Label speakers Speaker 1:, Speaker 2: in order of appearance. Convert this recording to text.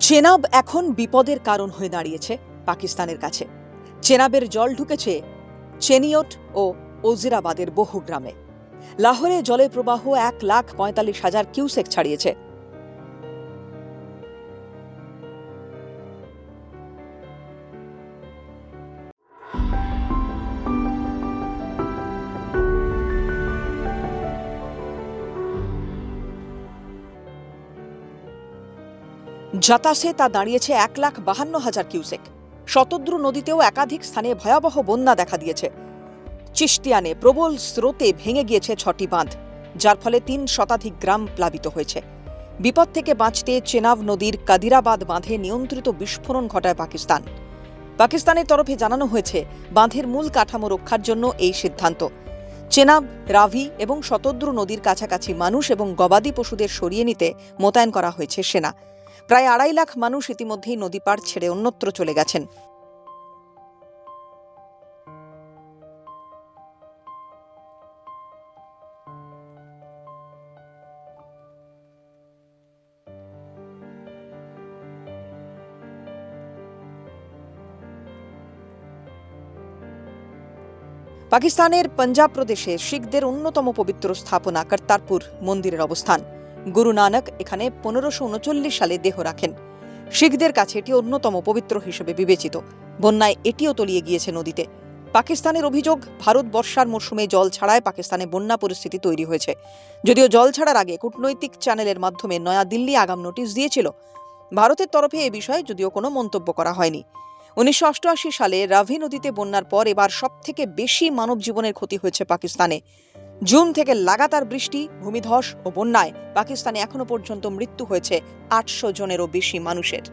Speaker 1: চেনাব এখন বিপদের কারণ হয়ে দাঁড়িয়েছে পাকিস্তানের কাছে। চেনাবের জল ঢুকেছে চেনিয়ট ও ওজিরাবাদের বহু গ্রামে। লাহোরে জলের প্রবাহ এক লাখ পঁয়তাল্লিশ হাজার কিউসেক ছাড়িয়েছে। জাতাসে তা দাঁড়িয়েছে এক লাখ বাহান্ন হাজার কিউসেক। শতদ্রু নদীতেও একাধিক স্থানে ভয়াবহ বন্যা দেখা দিয়েছে। চিস্তিয়ানে প্রবল স্রোতে ভেঙে গিয়েছে ছটি বাঁধ, যার ফলে তিন শতাধিক গ্রাম প্লাবিত হয়েছে। বিপদ থেকে বাঁচতে চেনাব নদীর কাদিরাবাদ বাঁধে নিয়ন্ত্রিত বিস্ফোরণ ঘটায় পাকিস্তান। পাকিস্তানের তরফে জানানো হয়েছে, বাঁধের মূল কাঠামো রক্ষার জন্য এই সিদ্ধান্ত। চেনাব, রাভি এবং শতদ্রু নদীর কাছাকাছি মানুষ এবং গবাদি পশুদের সরিয়ে নিতে মোতায়েন করা হয়েছে সেনা। প্রায় আড়াই লাখ মানুষ ইতিমধ্যেই নদী পার ছেড়ে অন্যত্র চলে গেছেন। পাকিস্তানের পাঞ্জাব প্রদেশে শিখদের অন্যতম পবিত্র স্থাপনা কর্তারপুর মন্দিরের অবস্থান। গুরু নানক এখানে পনেরোশো উনচল্লিশ সালে দেহ রাখেন। শিখদের কাছে এটি অন্যতম পবিত্র হিসেবে বিবেচিত। বন্যায় এটিও তলিয়ে গিয়েছে নদীতে। পাকিস্তানের অভিযোগ, ভারত বর্ষার মরশুমে জল ছাড়ায় পাকিস্তানে বন্যা পরিস্থিতি তৈরি হয়েছে। যদিও জল ছাড়ার আগে কূটনৈতিক চ্যানেলের মাধ্যমে নয়াদিল্লি আগাম নোটিশ দিয়েছিল। ভারতের তরফে এ বিষয়ে যদিও কোনো মন্তব্য করা হয়নি। উনিশশো অষ্টআশি সালে রাভি নদীতে বন্যার পর এবার সবথেকে বেশি মানব জীবনের ক্ষতি হয়েছে পাকিস্তানে। জুন থেকে লাগাতার বৃষ্টি, ভূমিধস ও বন্যায় পাকিস্তানে এখনও পর্যন্ত মৃত্যু হয়েছে আটশো জনেরও বেশি মানুষের।